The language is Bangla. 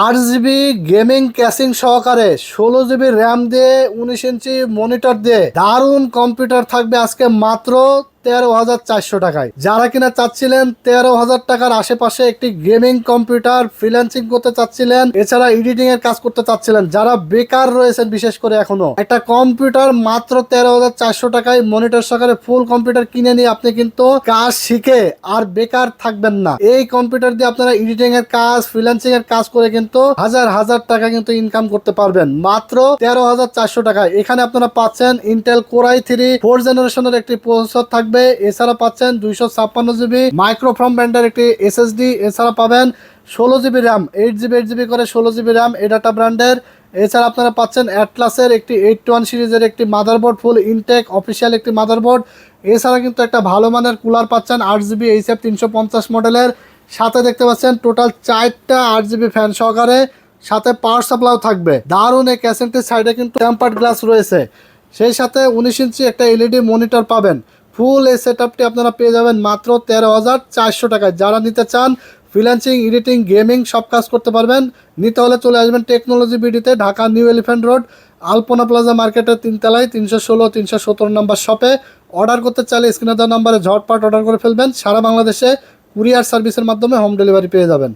আট জিবি গেমিং ক্যাশিং সহকারে, ষোলো জিবি র্যাম দিয়ে, উনিশ ইঞ্চি মনিটর দিয়ে। দারুণ কম্পিউটার থাকবে আজকে মাত্র তেরো হাজার চারশো টাকায়। যারা কিনা চাচ্ছিলেন তেরো হাজার টাকার আশেপাশে একটি গেমিং কম্পিউটার ফ্রিল্যান্সিং করতে চাচ্ছিলেন, এছাড়া এডিটিং এর কাজ করতে চাচ্ছিলেন, যারা বেকার রয়েছেন বিশেষ করে এখনও, একটা কম্পিউটার মাত্র তেরো হাজার চারশো টাকায় মনিটর সহকারে ফুল কম্পিউটার কিনে নিয়ে আপনি কিন্তু কাজ শিখে আর বেকার থাকবেন না। এই কম্পিউটার দিয়ে আপনারা এডিটিং এর কাজ ফ্রিল্যান্সিং এর কাজ করে কিন্তু হাজার হাজার টাকা কিন্তু ইনকাম করতে পারবেন। মাত্র তেরো হাজার চারশো টাকায়। এখানে আপনারা পাচ্ছেন ইন্টেল কোরাই থ্রি ফোর জেনারেশনের একটি প্রসেসর থাকবে। এছাড়া পাচ্ছেন দুইশো ছাপ্পান্ন জিবি মাইক্রোফ্রম ব্র্যান্ডের একটি এসএসডি এছাড়া পাবেন ষোলো GB RAM eight GB eight GB করে ষোলো জিবি র্যাম এডাটা ব্র্যান্ডের এছাড়া আপনারা পাচ্ছেন অ্যাটলাসের একটি এইট ওয়ান সিরিজের একটি মাদারবোর্ড ফুল ইনটেক অফিসিয়াল একটি মাদারবোর্ড এছাড়া কিন্তু একটা ভালো মানের কুলার পাচ্ছেন আট জিবি এইচএফ তিনশো পঞ্চাশ মডেলের। সাথে দেখতে পাচ্ছেন টোটাল চারটা আট জিবি ফ্যান সহকারে। সাথে পাওয়ার সাপ্লাইও থাকবে। দারুণ এই ক্যাসেন্টের সাইডে কিন্তু টেম্পার্ড গ্লাস রয়েছে। সেই সাথে উনিশ ইঞ্চি একটা এলইডি মনিটর পাবেন। ফুল এই সেট আপটি আপনারা পেয়ে যাবেন মাত্র তেরো হাজার চারশো টাকায়। যারা নিতে চান ফ্রিল্যান্সিং এডিটিং গেমিং সব কাজ করতে পারবেন। নিতে হলে চলে আসবেন technology বিডিতে Dhaka New Elephant Road Alpana Plaza মার্কেটের তিনতলায়, তিনশো ষোলো, তিনশো সতেরো নম্বর শপে অর্ডার করতে চাইলে স্ক্রিনে দেওয়া নাম্বারে ঝটপট অর্ডার করে ফেলবেন। সারা বাংলাদেশে কুরিয়ার সার্ভিসের মাধ্যমে হোম ডেলিভারি পেয়ে যাবেন।